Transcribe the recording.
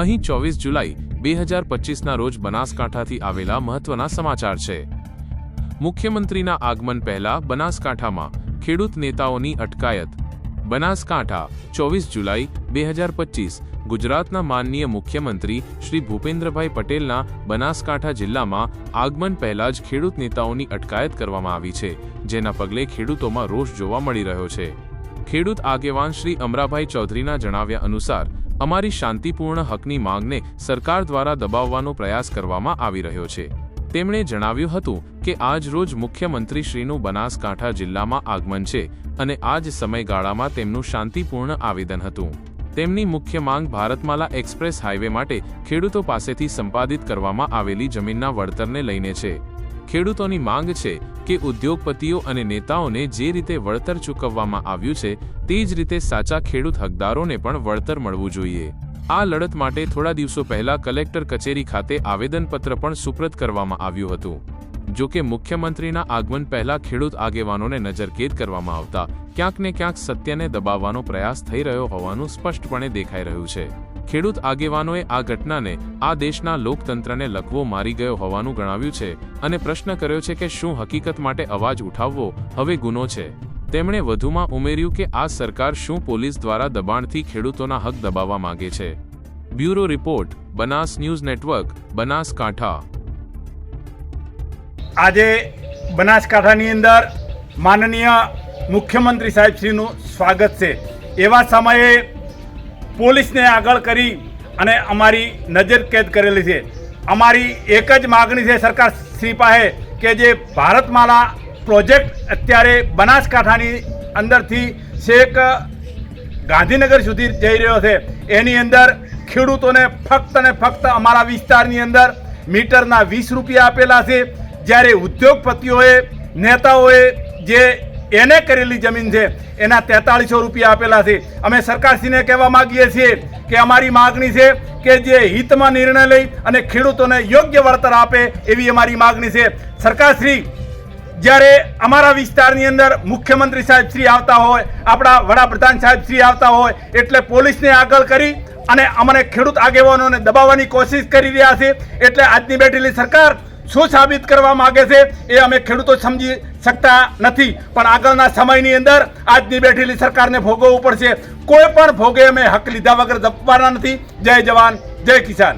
અહીં ચોવીસ જુલાઈ બે હજાર પચીસના રોજ બનાસકાંઠાથી આવેલા મહત્વના સમાચાર છે. મુખ્યમંત્રીના આગમન પહેલા બનાસકાંઠામાં ખેડૂત નેતાઓની અટકાયત. બનાસકાંઠા, ચોવીસ જુલાઈ બે હજાર પચીસ, ગુજરાતના માનનીય મુખ્યમંત્રી શ્રી ભૂપેન્દ્રભાઈ પટેલના બનાસકાંઠા જિલ્લામાં આગમન પહેલા જ ખેડૂત નેતાઓની અટકાયત કરવામાં આવી છે, જેના પગલે ખેડૂતોમાં રોષ જોવા મળી રહ્યો છે. ખેડૂત આગેવાન શ્રી અમરાભાઈ ચૌધરીના જણાવ્યા અનુસાર અમારી શાંતિપૂર્ણ હકની માંગને સરકાર દ્વારા દબાવવાનો પ્રયાસ કરવામાં આવી રહ્યો છે. તેમણે જણાવ્યું હતું કે આજ રોજ મુખ્યમંત્રીશ્રીનું બનાસકાંઠા જિલ્લામાં આગમન છે અને આ જ સમયગાળામાં તેમનું શાંતિપૂર્ણ આવેદન હતું. તેમની મુખ્ય માંગ ભારતમાલા એક્સપ્રેસ હાઈવે માટે ખેડૂતો પાસેથી સંપાદિત કરવામાં આવેલી જમીનના વળતરને લઈને છે. ખેડૂતોની માંગ છે કે ઉદ્યોગપતિઓ અને નેતાઓને જે રીતે વળતર ચૂકવવામાં આવ્યું છે, તે જ રીતે સાચા ખેડૂત હકદારોને પણ વળતર મળવું જોઈએ. આ લડત માટે થોડા દિવસો પહેલા કલેક્ટર કચેરી ખાતે આવેદનપત્ર પણ સુપ્રત કરવામાં આવ્યું હતું. જો કે મુખ્યમંત્રીના આગમન પહેલા ખેડૂત આગેવાનોને નજરકેદ કરવામાં આવતા ક્યાંક ને ક્યાંક સત્યને દબાવવાનો પ્રયાસ થઈ રહ્યો હોવાનું સ્પષ્ટપણે દેખાઈ રહ્યું છે. ખેડૂત આગેવાનોએ આ ઘટનાને આ દેશના લોકતંત્રને લકવો મારી ગયો હોવાનું ગણાવ્યું છે અને પ્રશ્ન કર્યો છે કે શું હકીકત માટે અવાજ ઉઠાવવો હવે ગુનો છે. તેમણે વધુમાં ઉમેર્યું કે આ સરકાર શું પોલીસ દ્વારા દબાણથી ખેડૂતોના હક દબાવવા માંગે છે. Bureau report, Banas news network Banaskantha આજે બનાસકાંઠાની અંદર માનનીય મુખ્યમંત્રી સાહેબશ્રીનું સ્વાગત છે. એવા સમયે પોલીસને આગળ કરી અને અમારી નજર કેદ કરેલી છે. અમારી એક જ માગણી છે સરકાર શ્રી પાસે કે જે ભારતમાલા પ્રોજેક્ટ અત્યારે બનાસકાંઠાની અંદરથી છેક ગાંધીનગર સુધી જઈ રહ્યો છે. એની અંદર ખેડૂતોને ફક્ત ને ફક્ત અમારા વિસ્તારની અંદર મીટરના વીસ રૂપિયા આપેલા છે. જ્યારે ઉદ્યોગપતિઓએ, નેતાઓએ જે એને કરેલી જમીન છે, એના તેતાળીસો રૂપિયા આપેલા છે. અમે સરકારશ્રીને કહેવા માગીએ છીએ કે અમારી માગણી છે કે જે હિતમાં નિર્ણય લઈ અને ખેડૂતોને યોગ્ય વળતર આપે એવી અમારી માગણી છે. સરકારશ્રી, જ્યારે અમારા વિસ્તારની અંદર મુખ્યમંત્રી સાહેબ શ્રી આવતા હોય, આપણા વડાપ્રધાન સાહેબ શ્રી આવતા હોય, એટલે પોલીસને આગળ કરી અને અમને ખેડૂત આગેવાનોને દબાવવાની કોશિશ કરી રહ્યા છે. એટલે આજની બેઠેલી સરકાર શું સાબિત કરવા માંગે છે એ અમે ખેડૂતો સમજી શકતા નથી. પણ આગળના સમયની અંદર આજની બેઠેલી સરકારને ભોગવવું પડશે. કોઈ પણ ભોગે અમે હક લીધા વગર જપવાના નથી. જય જવાન, જય કિસાન.